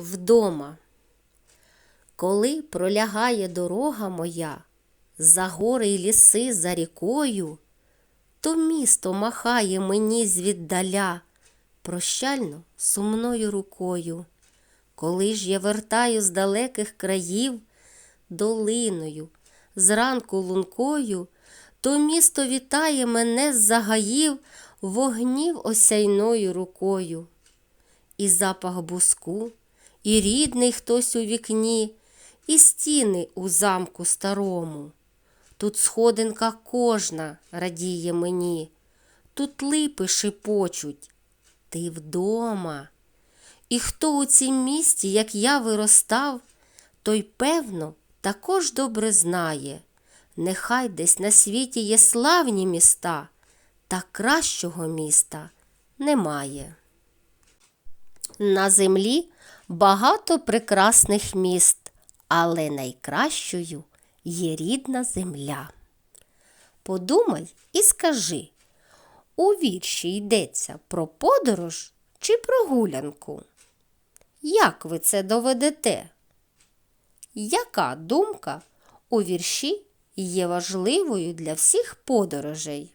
вдома. Коли пролягає дорога моя за гори й ліси за рікою, то місто махає мені звіддаля прощально сумною рукою. Коли ж я вертаю з далеких країв долиною, зранку лункою, то місто вітає мене з загаїв вогнів осяйною рукою. І запах буску, і рідний хтось у вікні, і стіни у замку старому. Тут сходинка кожна радіє мені, тут липи шепочуть, ти вдома. І хто у цім місті, як я виростав, той, певно, також добре знає. Нехай десь на світі є славні міста, та кращого міста немає. На землі багато прекрасних міст, але найкращою є рідна земля. Подумай і скажи, у вірші йдеться про подорож чи прогулянку? Як ви це доведете? Яка думка у вірші є важливою для всіх подорожей?